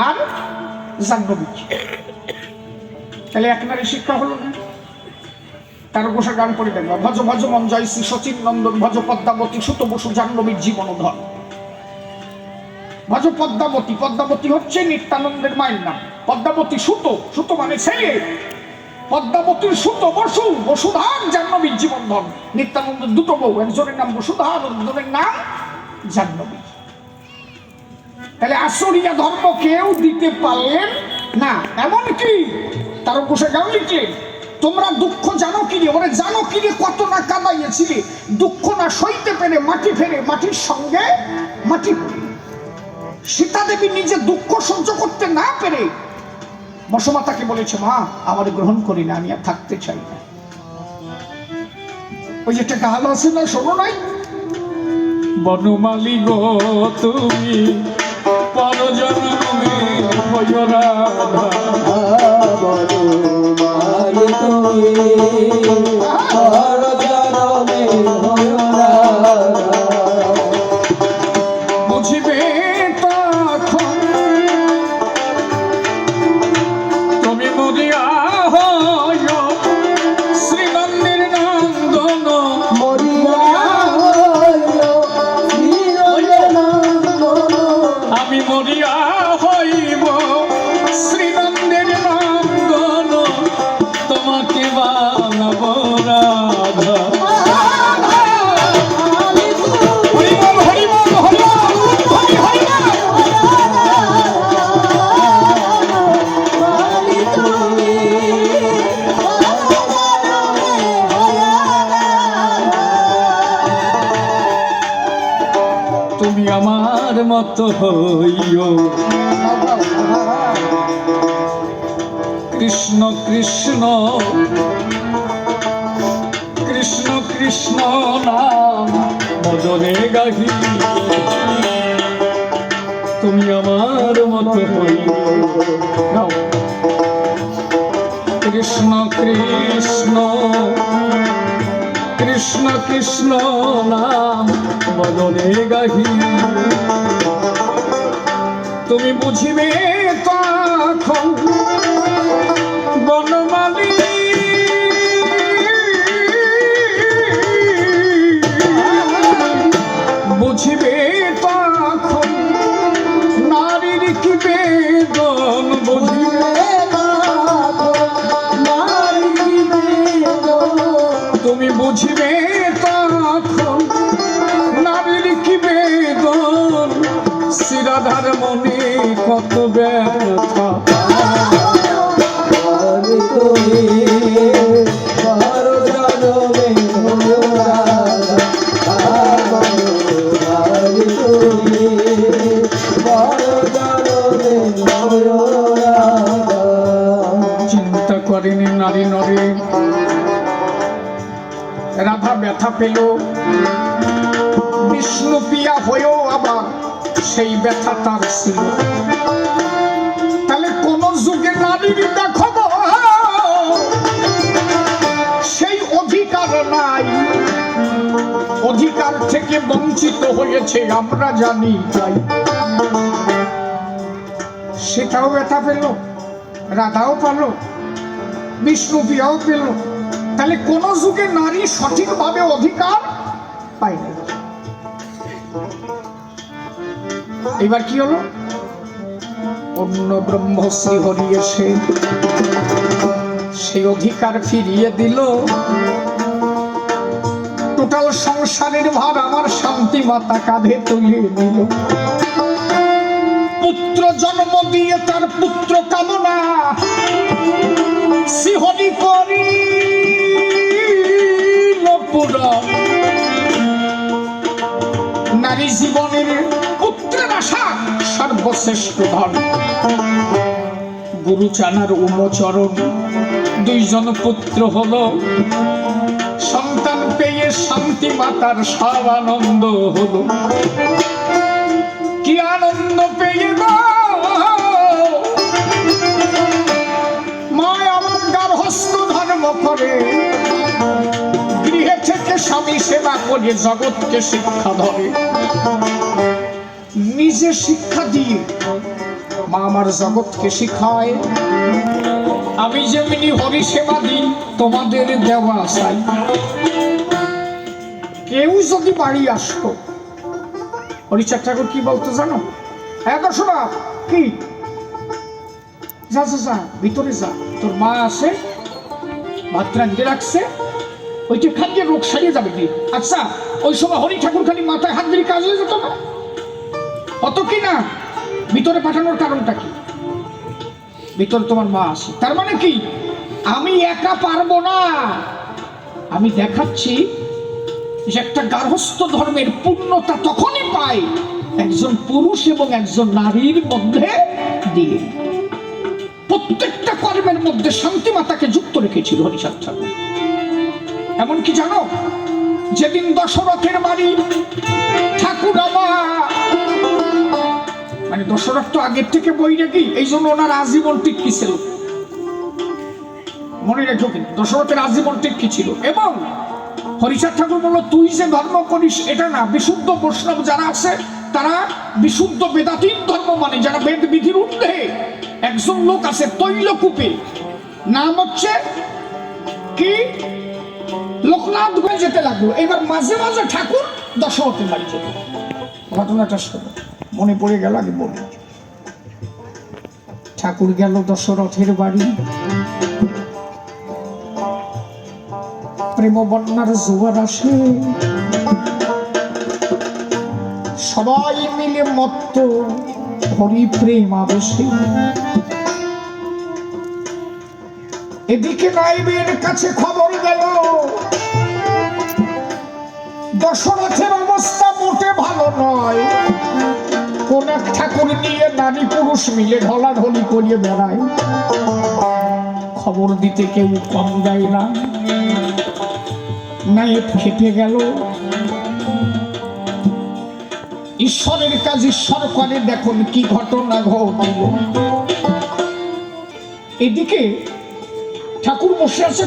আর জাহ্নবী তাহলে শিক্ষা হলো না তার গান করে দেখবা ভজ ভজ মন জয় শ্রী সচিন নন্দন ভজ পদ্মাবতী সুত বসু জাহ্নবীর ভজ পদ্মাবতী পদ্মাবতী হচ্ছে নিত্যানন্দের মায়ের নাম পদ্মাবতী সুত সুত মানে ছেলে পদ্মাবতীর সুত বসু বসুধার জাহ্নবীর জীবনধন নিত্যানন্দের দুটো বউ একজনের নাম বসুধান একজনের নাম জাহ্নবী তাহলে আসরিয়া ধর্ম কেউ দিতে পারলেন না। এমন কি? তার বসে গান লিখলেন তোমরা দুঃখ জানো কি রে? ওরা জানো কি রে? কত না কাঁদাইয়েছিলে। দুঃখ না সইতে পেরে মাটি ফেরে মাটির সঙ্গে মাটি সীতা দেবী নিজে দুঃখ সহ্য করতে না পেরে বসমাতাকে বলেছে, মা, আমার গ্রহণ করি না, আমি আর থাকতে চাই না। ওই যে একটা গান আছে না, শোনো নাই? বনমালী গো তুমি। পরজন্মে মতো হইও। কৃষ্ণ কৃষ্ণ কৃষ্ণ কৃষ্ণ নাম মদনে গাহি তুমি আমার মতো হইও। কৃষ্ণ কৃষ্ণ কৃষ্ণ কৃষ্ণ নাম বদনে গাহি তুমি বুঝিবে তখন বনমালী? বুঝিবে শিরাধার মনে কত চিন্তা করেনি নারী নরে। রাধা ব্যথা পেল। বিষ্ণু পিয়া সেই ব্যথা তার ছিল। তাহলে কোন যুগে নারীর দেখো সেই অধিকার নাই। অধিকার থেকে বঞ্চিত হয়েছে, আমরা জানি তাই। সেটাও ব্যথা পেল, রাধাও পেল, বিষ্ণু পিয়াও পেল। তাহলে কোন যুগে নারী সঠিকভাবে অধিকার পায় এবার কি হলো? অন্য ব্রহ্মশ্রী হরি এসে সেই অধিকার ফিরিয়ে দিল। টোটাল সংসারের ভার আমার শান্তি মাতা কাঁধে তুলে নিল। পুত্র জন্ম দিয়ে তার পুত্র কামনা সিহরি করি নারী আশা সর্বশ্রেষ্ঠ ধন গুরুচানার উমচরণ, দুইজন পুত্র হল। সন্তান পেয়ে শান্তি মাতার সব আনন্দ হলো। কি আনন্দ পেয়ে গৃহে থেকে স্বামী সেবা করে জগৎকে শিক্ষা ধরে। যে শিক্ষা দিয়ে মা আমার জগৎকে শিখায়। আমি যেমনি হরি সেবা দিই, তোমাদের দেওয়া চাই। কেউ যদি বাড়ি আসতো, হরিচাঁদ ঠাকুর কি বলতো জানো? হ্যাঁ দর্শনা কি? যা যা ভিতরে যা। তোর মা আসে ভাত রাঁধতে রাখছে ওইটা খাদ্যে রোগ সারিয়ে যাবে কি? আচ্ছা ওই সময় হরি ঠাকুর খালি মাথায় হাত দিয়ে কাজ হয়ে যেত না? অত কি না? ভিতরে পাঠানোর কারণটা কি? ভিতরে তোমার মা আসে তার মানে কি? আমি একা পারব না। আমি দেখাচ্ছি যে একটা গার্হস্থ ধর্মের পূর্ণতা তখনই পায় একজন পুরুষ এবং একজন নারীর মধ্যে দিয়ে। প্রত্যেকটা কর্মের মধ্যে শান্তি মাতাকে যুক্ত রেখেছিল হরিচাঁদ ঠাকুর। এমনকি জানো, যেদিন দশরথের বাড়ি ঠাকুর আমার দশরথ তো আগের থেকে বই নাকি? এই জন্য ওনার আজীবন টিকি ছিল। মনে রেখো কিন্তু দশরথের আজীবন টিকি ছিল। এবং হরিচাঁদ ঠাকুর বলল, তুই যে ধর্ম করিস, এটা না। বিশুদ্ধ বৈষ্ণব যারা আছে, তারা বিশুদ্ধ বেদাতীত ধর্ম মানে। যারা বেদ বিধির ঊর্ধ্বে একজন লোক আছে তৈল তৈলকূপে। নাম হচ্ছে কি? লোকনাথ গঞ্জ যেতে লাগল। এবার মাঝে মাঝে ঠাকুর দশরথের বাড়ি যেত ঘটনাটা শোনো। মনে পড়ে গেল আগে বলি। ঠাকুর গেল দশরথের বাড়ি। প্রেম বন্যার জোয়ার আসে। সবাই মিলে মত্ত হরি প্রেম আবেশে। এদিকে নাইবের কাছে খবর গেল। দশরথের নয়। কোন এক ঠাকুর নিয়ে নারী পুরুষ মিলে ঢলাঢলি করিয়ে বেড়ায়। খবর দিতে কেউ কম না। খেপে গেল। ঈশ্বরের কাজ ঈশ্বর করে, দেখুন কি ঘটনা ঘটিল। এদিকে ঠাকুর বসে আছে